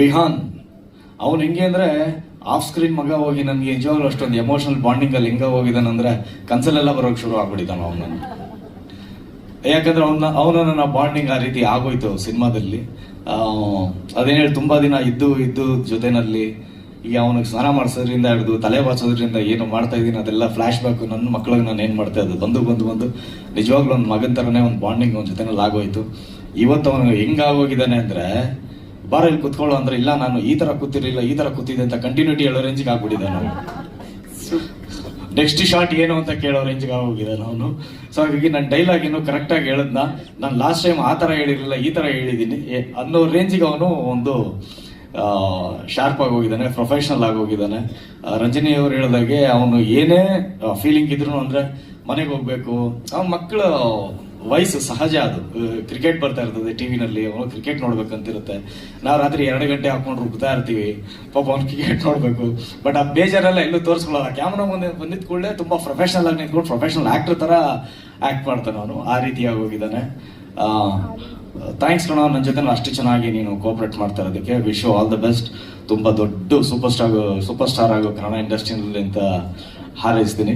ವಿಹಾನ್ ಅವನು ಹೆಂಗೆ ಅಂದರೆ ಆಫ್ ಸ್ಕ್ರೀನ್ ಮಗ ಹೋಗಿ ನನಗೆ ನಿಜವಾಗ್ಲೂ ಅಷ್ಟೊಂದು ಎಮೋಷನಲ್ ಬಾಂಡಿಂಗ್ ಅಲ್ಲಿ ಹೆಂಗ ಹೋಗಿದ್ದಾನಂದ್ರೆ ಕನ್ಸಲೆಲ್ಲ ಬರೋಕೆ ಶುರು ಆಗ್ಬಿಟ್ಟಿದ್ದಾನ ಅವನನ್ನು ಯಾಕಂದ್ರೆ ಅವನ ಅವನ ನನ್ನ ಬಾಂಡಿಂಗ್ ಆ ರೀತಿ ಆಗೋಯ್ತು ಸಿನಿಮಾದಲ್ಲಿ. ಅದೇನು ತುಂಬ ದಿನ ಇದ್ದು ಇದ್ದು ಜೊತೆನಲ್ಲಿ ಈಗ ಅವನಿಗೆ ಸ್ನಾನ ಮಾಡಿಸೋದ್ರಿಂದ ಹಿಡಿದು ತಲೆ ಬಾಚೋದ್ರಿಂದ ಏನು ಮಾಡ್ತಾ ಇದ್ದೀನಿ ಅದೆಲ್ಲ ಫ್ಲಾಶ್ ಬ್ಯಾಕ್ ನನ್ನ ಮಕ್ಳಿಗೆ ನಾನು ಏನು ಮಾಡ್ತಾ ಇದ್ದೆ? ಬಂದು ಬಂದು ಬಂದು ನಿಜವಾಗ್ಲೂ ಒಂದು ಮಗನ ಥರನೇ ಒಂದು ಬಾಂಡಿಂಗ್ ಅವನ ಜೊತೆನಲ್ಲಿ ಆಗೋಯ್ತು. ಇವತ್ತು ಅವನು ಹೆಂಗಾಗೋಗಿದ್ದಾನೆ ಅಂದ್ರೆ ಬಾರ ಇಲ್ಲಿ ಕುತ್ಕೊಳ್ಳೋ ಅಂದ್ರೆ, ಇಲ್ಲ, ನಾನು ಈ ತರ ಕೂತಿರ್ಲಿಲ್ಲ, ಈ ತರ ಕೂತಿದೆ ಅಂತ ಕಂಟಿನ್ಯೂಟಿ ಹೇಳೋ ರೇಂಜ್ಗೆ ಆಗ್ಬಿಟ್ಟಿದೆ ನಾನು ನೆಕ್ಸ್ಟ್ ಶಾರ್ಟ್ ಏನು ಅಂತ ಕೇಳೋ ರೇಂಜ್ಗೆ ಹೋಗಿದೆ ನಾನು. ಸೊ ಹಾಗಾಗಿ ನನ್ನ ಡೈಲಾಗ್ ಏನು ಕರೆಕ್ಟಾಗಿ ಹೇಳದ್ನ. ನಾನು ಲಾಸ್ಟ್ ಟೈಮ್ ಆ ಥರ ಹೇಳಿರಲಿಲ್ಲ, ಈ ಥರ ಹೇಳಿದ್ದೀನಿ. ಅನ್ನೋ ರೇಂಜಿಗೆ ಅವನು ಒಂದು ಶಾರ್ಪ್ ಆಗಿ ಹೋಗಿದ್ದಾನೆ ಪ್ರೊಫೆಷನಲ್ ಆಗಿ ಹೋಗಿದ್ದಾನೆ. ರಂಜನಿ ಅವರು ಹೇಳಿದಾಗೆ ಅವನು ಏನೇ ಫೀಲಿಂಗ್ ಇದ್ರು ಅಂದ್ರೆ, ಮನೆಗೆ ಹೋಗ್ಬೇಕು. ಅವ್ನ ಮಕ್ಕಳ ವಯಸ್ಸು ಸಹಜ ಅದು. ಕ್ರಿಕೆಟ್ ಬರ್ತಾ ಇರ್ತದೆ ಟಿವಿನಲ್ಲಿ ಅವನು ಕ್ರಿಕೆಟ್ ನೋಡ್ಬೇಕಂತಿರುತ್ತೆ. ನಾವು ರಾತ್ರಿ ಎರಡು ಗಂಟೆ ಹಾಕೊಂಡು ರುಬ್ತಾ ಇರ್ತೀವಿ. ಪಾಪ ಅವ್ನು ಕ್ರಿಕೆಟ್ ನೋಡ್ಬೇಕು. ಬಟ್ ಆ ಬೇಜಾರೆಲ್ಲ ಎಲ್ಲೂ ತೋರಿಸ್ಕೊಳ್ಳಲ್ಲ. ಕ್ಯಾಮ್ರಾ ಮುಂದೆ ಬಂದಿದ್ದ ಕೂಡಲೇ ತುಂಬ ಪ್ರೊಫೆಷನಲ್ ಆಗಿ ನಿಂತ್ಕೊಂಡು ಪ್ರೊಫೆಷನಲ್ ಆಕ್ಟರ್ ಥರ ಆ್ಯಕ್ಟ್ ಮಾಡ್ತಾನೆ ಅವನು. ಆ ರೀತಿಯಾಗಿ ಹೋಗಿದ್ದಾನೆ. ಥ್ಯಾಂಕ್ಸ್ ಕಣ ನನ್ನ ಜೊತೆ ಅಷ್ಟು ಚೆನ್ನಾಗಿ ನೀನು ಕೋಆಪರೇಟ್ ಮಾಡ್ತಾ ಇರೋದಕ್ಕೆ. ವಿಶ್ ಆಲ್ ದ ಬೆಸ್ಟ್ ತುಂಬ ದೊಡ್ಡ ಸೂಪರ್ ಸ್ಟಾರ್ ಸೂಪರ್ ಸ್ಟಾರ್ ಆಗೋ ಕನ್ನಡ ಇಂಡಸ್ಟ್ರಿಯಲ್ಲಿ ಅಂತ ಹಾರೈಸ್ತೀನಿ.